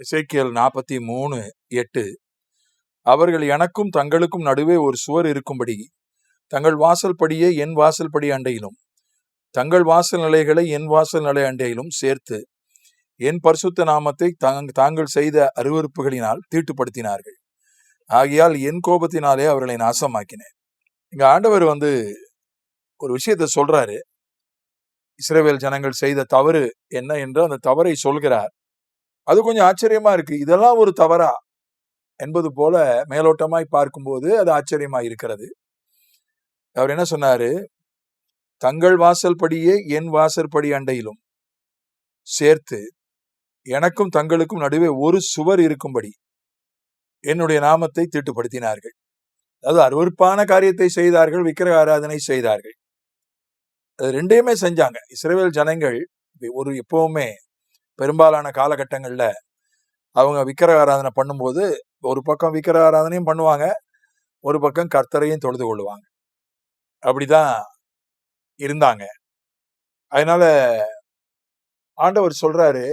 இசைக்கியல் நாற்பத்தி மூணு எட்டு. அவர்கள் எனக்கும் தங்களுக்கும் நடுவே ஒரு சுவர் இருக்கும்படி தங்கள் வாசல் படியே என் வாசல் படி அண்டையிலும் தங்கள் வாசல் நிலைகளை என் வாசல் நிலை அண்டையிலும் சேர்த்து என் பரிசுத்த நாமத்தை தாங் தாங்கள் செய்த அருவறுப்புகளினால் தீட்டுப்படுத்தினார்கள். ஆகையால் என் கோபத்தினாலே அவர்களை நாசமாக்கினேன். இங்க ஆண்டவர் வந்து ஒரு விஷயத்த சொல்றாரு. இஸ்ரேவேல் ஜனங்கள் செய்த தவறு என்ன என்று அந்த தவறை சொல்கிறார். அது கொஞ்சம் ஆச்சரியமா இருக்கு. இதெல்லாம் ஒரு தவறா? என்பது போல மேலோட்டமாய் பார்க்கும்போது அது ஆச்சரியமா இருக்கிறது. அவர் என்ன சொன்னாரு? தங்கள் வாசல் படியே என் வாசற்படி அண்டையிலும் சேர்த்து எனக்கும் தங்களுக்கும் நடுவே ஒரு சுவர் இருக்கும்படி என்னுடைய நாமத்தை தீட்டுப்படுத்தினார்கள். அதாவது அருவருப்பான காரியத்தை செய்தார்கள் விக்கிரக ஆராதனை செய்தார்கள். அது ரெண்டையுமே செஞ்சாங்க. இஸ்ரேவேல் ஜனங்கள் ஒரு எப்பவுமே பெரும்பாலான காலகட்டங்களில் அவங்க விக்கிரக ஆராதனை பண்ணும்போது ஒரு பக்கம் விக்கிரக ஆராதனையும் பண்ணுவாங்க ஒரு பக்கம் கர்த்தரையும் தொழுது கொள்ளுவாங்க. அப்படிதான் இருந்தாங்க. அதனால ஆண்டவர் சொல்றாரு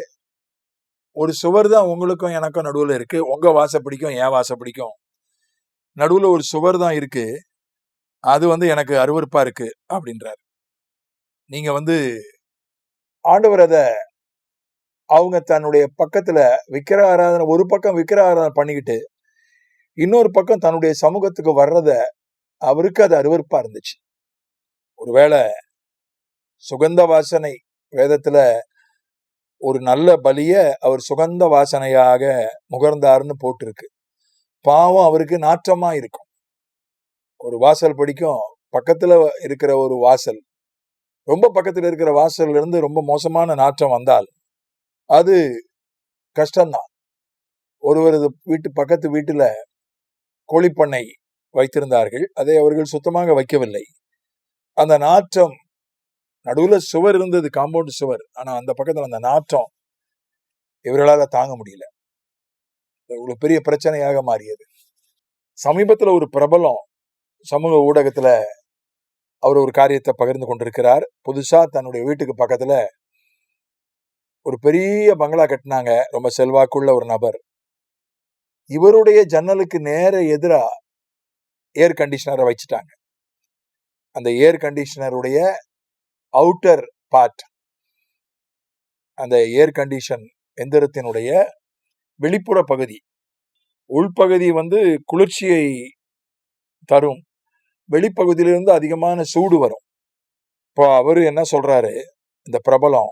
ஒரு சுவர் தான் உங்களுக்கும் எனக்கும் நடுவில் இருக்கு. உங்க வாசப்படிக்கும் என் பிடிக்கும். நடுவில் ஒரு சுவர் தான் இருக்கு. அது வந்து எனக்கு அருவறுப்பா இருக்கு. அப்படின்றார். நீங்க வந்து ஆண்டவர் அதை அவங்க தன்னுடைய பக்கத்துல விக்கிர ஆராதனை ஒரு பக்கம் விக்கிர ஆராதனை பண்ணிக்கிட்டு இன்னொரு பக்கம் தன்னுடைய சமூகத்துக்கு வர்றத அவருக்கு அது அருவருப்பா இருந்துச்சு. ஒருவேளை சுகந்த வாசனை வேதத்துல ஒரு நல்ல பலிய அவர் சுகந்த வாசனையாக முகர்ந்தாருன்னு போட்டிருக்கு. பாவம் அவருக்கு நாற்றமா இருக்கும். ஒரு வாசல் படிக்கும் பக்கத்துல இருக்கிற ஒரு வாசல் ரொம்ப பக்கத்துல இருக்கிற வாசல்ல இருந்து ரொம்ப மோசமான நாற்றம் வந்தால் அது கஷ்டம்தான். ஒருவரது வீட்டு பக்கத்து வீட்டில் கோழிப்பண்ணை வைத்திருந்தார்கள். அதை அவர்கள் சுத்தமாக வைக்கவில்லை. அந்த நாற்றம் நடுவில் சுவர் இருந்தது காம்பவுண்ட் சுவர். ஆனால் அந்த பக்கத்தில் அந்த நாற்றம் இவர்களால் தாங்க முடியல. ஒரு பெரிய பிரச்சனையாக மாறியது. சமீபத்தில் ஒரு பிரபலம் சமூக ஊடகத்தில் அவர் ஒரு காரியத்தை பகிர்ந்து கொண்டிருக்கிறார். புதுசாக தன்னுடைய வீட்டுக்கு பக்கத்தில் ஒரு பெரிய பங்களா கட்டினாங்க. ரொம்ப செல்வாக்குள்ள ஒரு நபர். இவருடைய ஜன்னலுக்கு நேர எதிராக ஏர் கண்டிஷனரை வச்சுட்டாங்க. அந்த ஏர் கண்டிஷனருடைய அவுட்டர் பார்ட் அந்த ஏர் கண்டிஷன் எந்திரத்தினுடைய வெளிப்புற பகுதி உள்பகுதி வந்து குளிர்ச்சியை தரும். வெளிப்பகுதியிலிருந்து அதிகமான சூடு வரும். இப்போ அவர் என்ன சொல்றாரு? இந்த பிரபலம்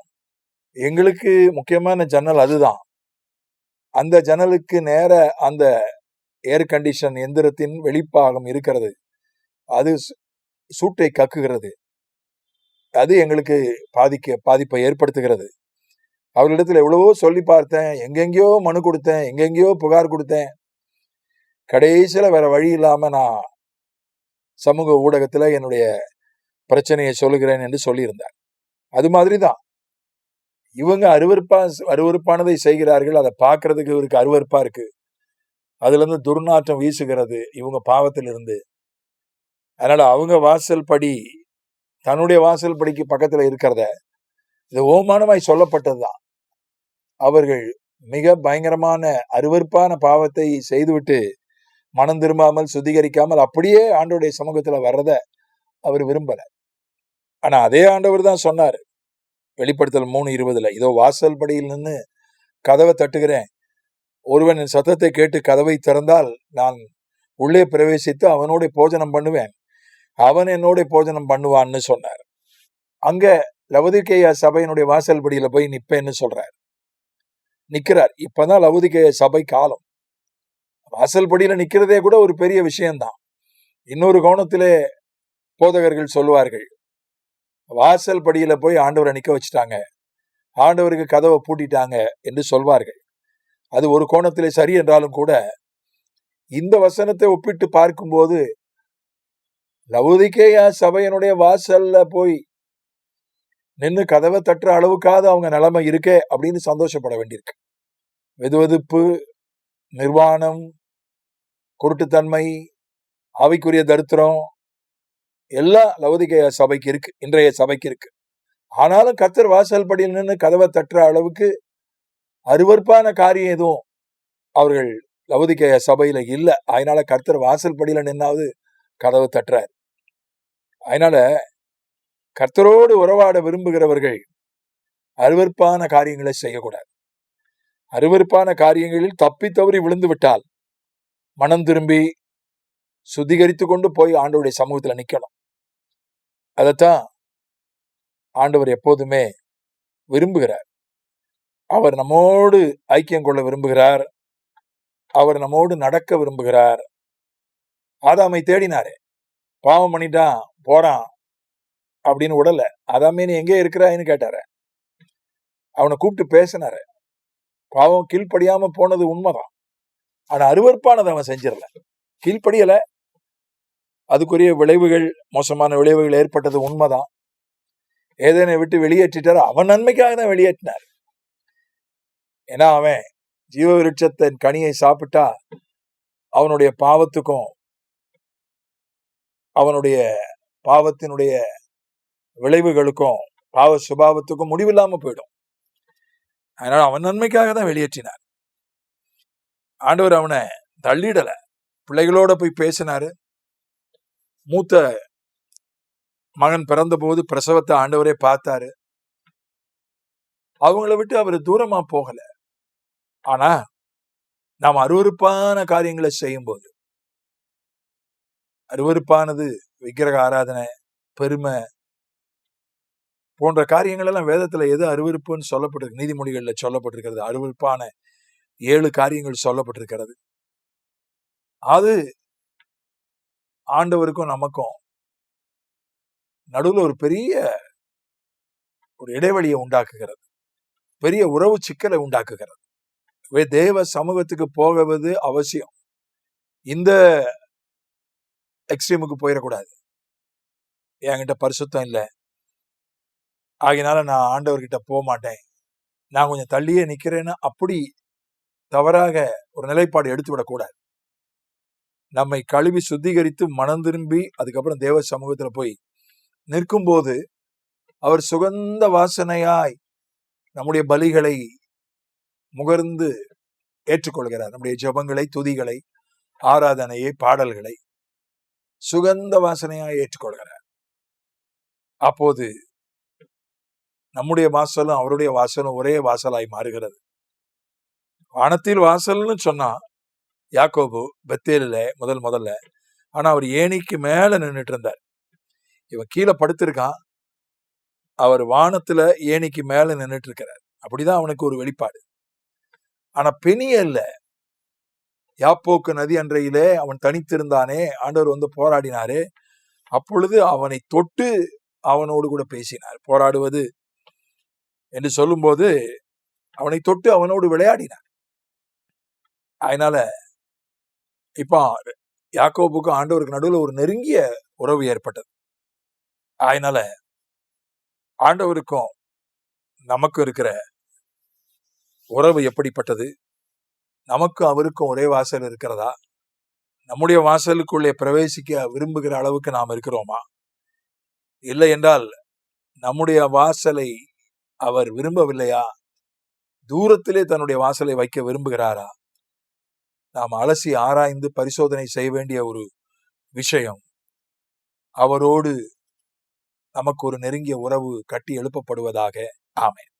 எங்களுக்கு முக்கியமான ஜன்னல் அதுதான். அந்த ஜன்னலுக்கு நேர அந்த ஏர் கண்டிஷன் எந்திரத்தின் வெளிப்பாகம் இருக்கிறது. அது சூட்டை கக்குகிறது. அது எங்களுக்கு பாதிக்க பாதிப்பை ஏற்படுத்துகிறது. அவர்களிடத்துல எவ்வளவோ சொல்லி பார்த்தேன். எங்கெங்கேயோ மனு கொடுத்தேன். எங்கெங்கேயோ புகார் கொடுத்தேன். கடைசியில வேற வழி இல்லாம நான் சமூக ஊடகத்துல என்னுடைய பிரச்சனையை சொல்லுகிறேன் என்று சொல்லியிருந்தார். அது மாதிரி தான் இவங்க அருவறுப்பா அருவறுப்பானதை செய்கிறார்கள் அதை பார்க்கறதுக்கு இவருக்கு அருவறுப்பா இருக்கு. அதுல இருந்து துர்நாற்றம் வீசுகிறது இவங்க பாவத்திலிருந்து. அதனால அவங்க வாசல் படி தன்னுடைய வாசல் படிக்கு பக்கத்துல இருக்கிறத இது ஓமானமாய் சொல்லப்பட்டதுதான் அவர்கள் மிக பயங்கரமான அருவறுப்பான பாவத்தை செய்துவிட்டு மனம் திரும்பாமல் சுத்திகரிக்காமல் அப்படியே ஆண்டோடைய சமூகத்துல வர்றத அவர் விரும்பல. ஆனா அதே ஆண்டவர் தான் சொன்னார் வெளிப்படுத்தல் மூணு இருபதுல. இதோ வாசல் படியில் நின்று கதவை தட்டுகிறேன். ஒருவன் என் சத்தத்தை கேட்டு கதவை திறந்தால் நான் உள்ளே பிரவேசித்து அவனோட போஜனம் பண்ணுவேன். அவன் என்னோட போஜனம் பண்ணுவான்னு சொன்னார். அங்க லவதிகேயா சபையினுடைய வாசல் படியில போய் நிப்பேன்னு சொல்றார். நிக்கிறார். இப்பதான் லவதிகேய சபை காலம். வாசல் படியில நிக்கிறதே கூட ஒரு பெரிய விஷயம்தான். இன்னொரு கோணத்திலே போதகர்கள் சொல்லுவார்கள் வாசல் படியில போய் ஆண்டவரை நிற்க வச்சுட்டாங்க. ஆண்டவருக்கு கதவை பூட்டிட்டாங்க என்று சொல்வார்கள். அது ஒரு கோணத்திலே சரி என்றாலும் கூட இந்த வசனத்தை ஒப்பிட்டு பார்க்கும்போது லவுதிக்கேயா சபையனுடைய வாசல்ல போய் நின்று கதவை தட்டுற அளவுக்காவது அவங்க நிலைமை இருக்கே அப்படின்னு சந்தோஷப்பட வேண்டியிருக்கு. வெதுவெதுப்பு நிர்வாணம் குருட்டுத்தன்மை ஆவிக்குரிய தரித்திரம் எல்லாம் லவுதிகேய சபைக்கு இருக்கு இன்றைய சபைக்கு இருக்கு. ஆனாலும் கத்தர் வாசல் படியில் நின்று கதவை தட்டுற அளவுக்கு அருவருப்பான காரியம் எதுவும் அவர்கள் லவுதிக்க சபையில இல்லை. அதனால கர்த்தர் வாசல் படியில நின்னாவது கதவு தட்டுறார். அதனால கர்த்தரோடு உறவாட விரும்புகிறவர்கள் அருவருப்பான காரியங்களை செய்யக்கூடாது. அருவருப்பான காரியங்களில் தப்பி தவறி விழுந்து விட்டால் மனம் திரும்பி சுத்திகரித்து கொண்டு போய் ஆண்டோடைய சமூகத்தில் நிற்கணும் அதைத்தான் ஆண்டவர் எப்போதுமே விரும்புகிறார். அவர் நம்மோடு ஐக்கியம் கொள்ள விரும்புகிறார். அவர் நம்மோடு நடக்க விரும்புகிறார். ஆதாமை தேடினாரே. பாவம் பண்ணிட்டான் போறான் அப்படின்னு உடல அதாமே நீ எங்கே இருக்கிறாயின்னு கேட்டாரு. அவனை கூப்பிட்டு பேசினாரு. பாவம் கீழ்ப்படியாம போனது உண்மைதான். ஆனா அருவறுப்பானது அவன் செஞ்சிடல. கீழ்ப்படியலை. அதுக்குரிய விளைவுகள் மோசமான விளைவுகள் ஏற்பட்டது உண்மைதான். ஏதேனை விட்டு வெளியேற்றிட்டாரோ அவன் நன்மைக்காக தான் வெளியேற்றினார். ஏன்னா அவன் ஜீவ விருட்சத்தின் கனியை சாப்பிட்டா அவனுடைய பாவத்துக்கும் அவனுடைய பாவத்தினுடைய விளைவுகளுக்கும் பாவ சுபாவத்துக்கும் முடிவில்லாம போயிடும். அதனால அவன் நன்மைக்காக தான் வெளியேற்றினார். ஆண்டவர் அவனை தள்ளிடல. பிள்ளைகளோட போய் பேசினாரு. மூத்த மகன் பிறந்த போது பிரசவத்தை ஆண்டவரே பார்த்தாரு. அவங்கள விட்டு அவர் தூரமா போகல. ஆனா நாம் அருவருப்பான காரியங்களை செய்யும் போது அருவருப்பானது விக்கிரக ஆராதனை பெருமை போன்ற காரியங்கள் எல்லாம் வேதத்துல எது அருவருப்புன்னு சொல்லப்பட்டிருக்கு நீதிமொழிகள்ல சொல்லப்பட்டிருக்கிறது. அருவருப்பான ஏழு காரியங்கள் சொல்லப்பட்டிருக்கிறது. அது ஆண்டவருக்கும் நமக்கும் நடுவுல ஒரு பெரிய ஒரு இடைவெளியை உண்டாக்குகிறது. பெரிய உறவு சிக்கலை உண்டாக்குகிறது. வே- தேவ சமூகத்துக்கு போகவது அவசியம். இந்த எக்ஸ்ட்ரீமுக்கு போயிடக்கூடாது. என்கிட்ட பரிசுத்தம் இல்லை? ஆகினால நான் ஆண்டவர்கிட்ட போக மாட்டேன் நான் கொஞ்சம் தள்ளியே நிக்கிறேன்னு அப்படி தவறாக ஒரு நிலைப்பாடு எடுத்து விடக்கூடாது நம்மை கழுவி சுத்திகரித்து மனம் திரும்பி அதுக்கப்புறம் தேவ சமூகத்துல போய் நிற்கும்போது அவர் சுகந்த வாசனையாய் நம்முடைய பலிகளை முகர்ந்து ஏற்றுக்கொள்கிறார். நம்முடைய ஜெபங்களை துதிகளை ஆராதனையை பாடல்களை சுகந்த வாசனையாய் ஏற்றுக்கொள்கிறார். அப்போது நம்முடைய வாசலும் அவருடைய வாசலும் ஒரே வாசலாய் மாறுகிறது. வானத்தில் வாசல்னு சொன்னா யாக்கோபு பெத்தேலில் முதல் முதல்ல. ஆனால் அவர் ஏணிக்கு மேலே நின்றுட்டு இருந்தார் இவன் கீழே படுத்திருக்கான். அவர் வானத்தில் ஏணிக்கு மேலே நின்றுட்டு இருக்கிறார் அப்படிதான் அவனுக்கு ஒரு வெளிப்பாடு. ஆனால் பெனியல்ல யாப்போக்கு நதி அன்றையிலே அவன் தனித்திருந்தானே ஆண்டவர் வந்து போராடினாரே அப்பொழுது அவனை தொட்டு அவனோடு கூட பேசினார். போராடுவது என்று சொல்லும்போது அவனை தொட்டு அவனோடு விளையாடினார். அதனால இப்போ யாக்கோபுக்கும் ஆண்டவருக்கு நடுவுல ஒரு நெருங்கிய உறவு ஏற்பட்டது. அதனால ஆண்டவருக்கும் நமக்கும் இருக்கிற உறவு எப்படிப்பட்டது? நமக்கும் அவருக்கும் ஒரே வாசல் இருக்கிறதா? நம்முடைய வாசலுக்குள்ளே பிரவேசிக்க விரும்புகிற அளவுக்கு நாம் இருக்கிறோமா? இல்லை என்றால் நம்முடைய வாசலை அவர் விரும்பவில்லையா? தூரத்திலே தன்னுடைய வாசலை வைக்க விரும்புகிறாரா? நாம் அலசி ஆராய்ந்து பரிசோதனை செய்ய வேண்டிய ஒரு விஷயம். அவரோடு நமக்கு ஒரு நெருங்கிய உறவு கட்டி எழுப்பப்படுவதாக. ஆமென்.